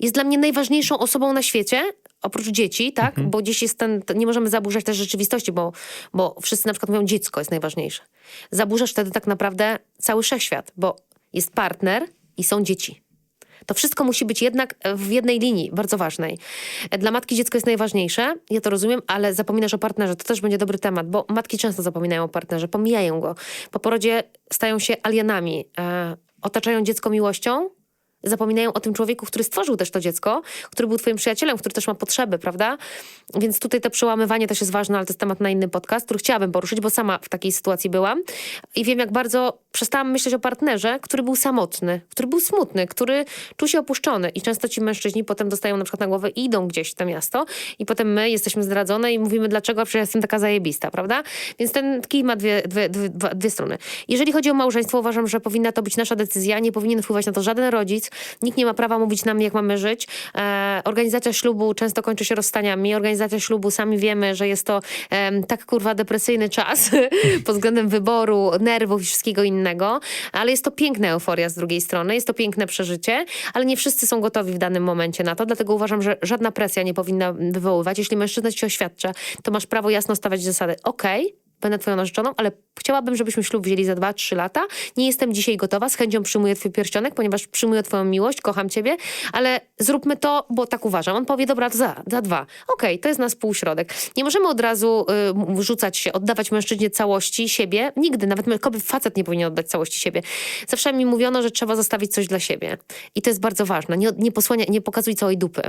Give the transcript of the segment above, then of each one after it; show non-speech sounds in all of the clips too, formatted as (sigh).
jest dla mnie najważniejszą osobą na świecie, oprócz dzieci, tak? Mhm. Bo dziś jest ten, nie możemy zaburzać też rzeczywistości, bo, bo wszyscy na przykład mówią, dziecko jest najważniejsze. Zaburzasz wtedy tak naprawdę cały wszechświat, bo jest partner i są dzieci. To wszystko musi być jednak w jednej linii, bardzo ważnej. Dla matki dziecko jest najważniejsze, ja to rozumiem, ale zapominasz o partnerze. To też będzie dobry temat, bo matki często zapominają o partnerze, pomijają go. Po porodzie stają się alienami, e, otaczają dziecko miłością, zapominają o tym człowieku, który stworzył też to dziecko, który był twoim przyjacielem, który też ma potrzeby, prawda? Więc tutaj to przełamywanie też jest ważne, ale to jest temat na inny podcast, który chciałabym poruszyć, bo sama w takiej sytuacji byłam i wiem, jak bardzo przestałam myśleć o partnerze, który był samotny, który był smutny, który czuł się opuszczony i często ci mężczyźni potem dostają na przykład na głowę i idą gdzieś w to miasto i potem my jesteśmy zdradzone i mówimy, dlaczego, przecież jestem taka zajebista, prawda? Więc ten kij ma dwie, dwie, dwie, dwie strony. Jeżeli chodzi o małżeństwo, uważam, że powinna to być nasza decyzja, nie powinien wpływać na to żaden rodzic, nikt nie ma prawa mówić nam, jak mamy żyć. E, organizacja ślubu często kończy się rozstaniami. Organizacja ślubu, sami wiemy, że jest to em, tak kurwa depresyjny czas (laughs) pod względem wyboru, nerwów i wszystkiego innego, ale jest to piękna euforia z drugiej strony, jest to piękne przeżycie, ale nie wszyscy są gotowi w danym momencie na to, dlatego uważam, że żadna presja nie powinna wywoływać. Jeśli mężczyzna ci oświadcza, to masz prawo jasno stawiać zasady. Okej, będę twoją narzeczoną, ale chciałabym, żebyśmy ślub wzięli za 2-3 lata. Nie jestem dzisiaj gotowa, z chęcią przyjmuję twój pierścionek, ponieważ przyjmuję twoją miłość, kocham ciebie, ale zróbmy to, bo tak uważam. On powie, dobra, za, za dwa. Okej, to jest nasz półśrodek. Nie możemy od razu y, rzucać się, oddawać mężczyźnie całości siebie. Nigdy, nawet kobiet, facet nie powinien oddać całości siebie. Zawsze mi mówiono, że trzeba zostawić coś dla siebie. I to jest bardzo ważne. Nie, nie, posłania, nie pokazuj całej dupy.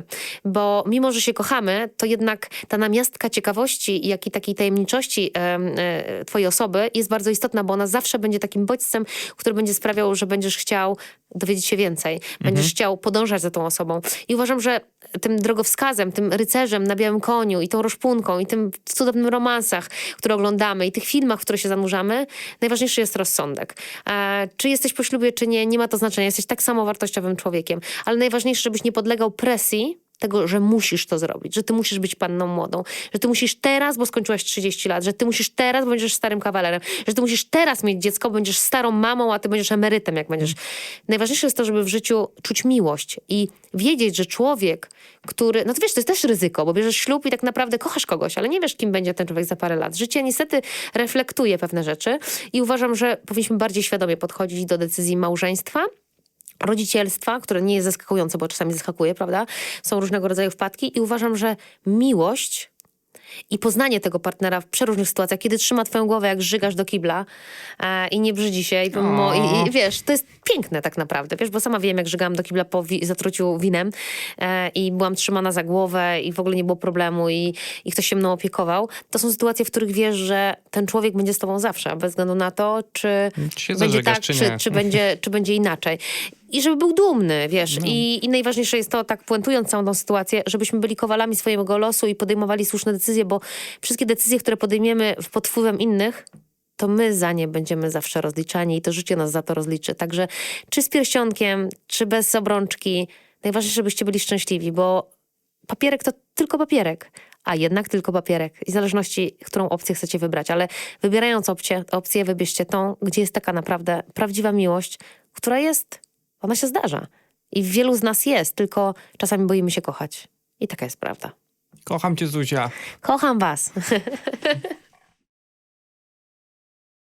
Bo mimo, że się kochamy, to jednak ta namiastka ciekawości, jak i takiej tajemniczości em, twojej osoby jest bardzo istotna, bo ona zawsze będzie takim bodźcem, który będzie sprawiał, że będziesz chciał dowiedzieć się więcej. Będziesz chciał podążać za tą osobą. I uważam, że tym drogowskazem, tym rycerzem na białym koniu i tą roszpunką i tym cudownym romansach, które oglądamy i tych filmach, w które się zanurzamy, najważniejszy jest rozsądek. E, czy jesteś po ślubie, czy nie, nie ma to znaczenia. Jesteś tak samo wartościowym człowiekiem. Ale najważniejsze, żebyś nie podlegał presji tego, że musisz to zrobić, że ty musisz być panną młodą, że ty musisz teraz, bo skończyłaś 30 lat, że ty musisz teraz, bo będziesz starym kawalerem, że ty musisz teraz mieć dziecko, bo będziesz starą mamą, a ty będziesz emerytem, jak będziesz. Najważniejsze jest to, żeby w życiu czuć miłość i wiedzieć, że człowiek, który, no to wiesz, to jest też ryzyko, bo bierzesz ślub i tak naprawdę kochasz kogoś, ale nie wiesz, kim będzie ten człowiek za parę lat. Życie niestety reflektuje pewne rzeczy i uważam, że powinniśmy bardziej świadomie podchodzić do decyzji małżeństwa, rodzicielstwa, które nie jest zaskakujące, bo czasami zaskakuje, prawda? Są różnego rodzaju wpadki i uważam, że miłość i poznanie tego partnera w przeróżnych sytuacjach, kiedy trzyma twoją głowę, jak żygasz do kibla e, i nie brzydzi się i, pomimo, i, i wiesz, to jest piękne tak naprawdę, wiesz, bo sama wiem, jak żygałam do kibla po wi- zatruciu winem e, i byłam trzymana za głowę i w ogóle nie było problemu i, i ktoś się mną opiekował. To są sytuacje, w których wiesz, że ten człowiek będzie z tobą zawsze, bez względu na to, czy Czy będzie tak, czy czy, będzie, (laughs) czy będzie inaczej. I żeby był dumny, wiesz. I, I najważniejsze jest to, tak puentując całą tą sytuację, żebyśmy byli kowalami swojego losu i podejmowali słuszne decyzje, bo wszystkie decyzje, które podejmiemy pod wpływem innych, to my za nie będziemy zawsze rozliczani i to życie nas za to rozliczy. Także czy z pierścionkiem, czy bez obrączki, najważniejsze, żebyście byli szczęśliwi, bo papierek to tylko papierek, a jednak tylko papierek. I w zależności, którą opcję chcecie wybrać. Ale wybierając opcję, opcję wybierzcie tą, gdzie jest taka naprawdę prawdziwa miłość, która jest, ona się zdarza. I w wielu z nas jest, tylko czasami boimy się kochać. I taka jest prawda. Kocham cię, Zuzia. Kocham was. (laughs)